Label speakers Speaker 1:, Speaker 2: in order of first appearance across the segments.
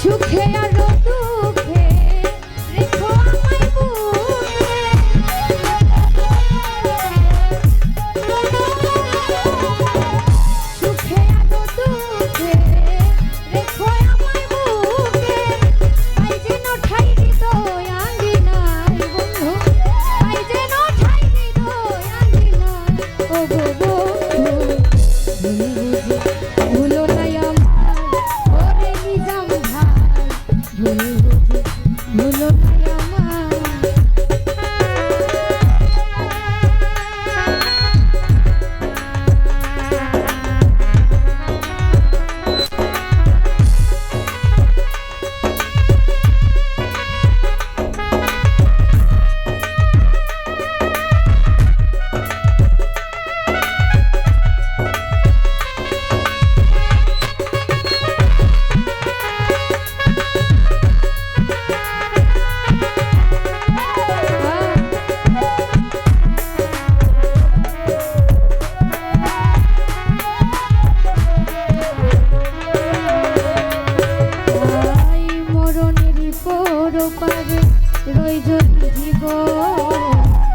Speaker 1: সুখে আর রতু গল্পর পারে রইজ জীবন।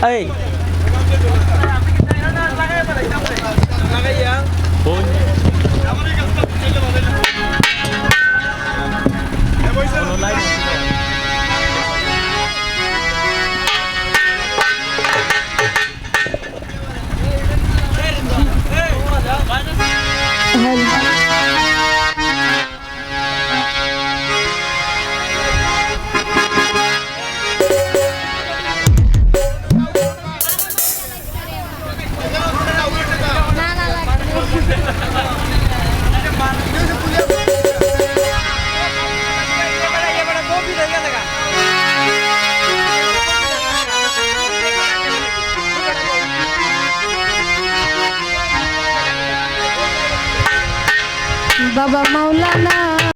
Speaker 2: 哎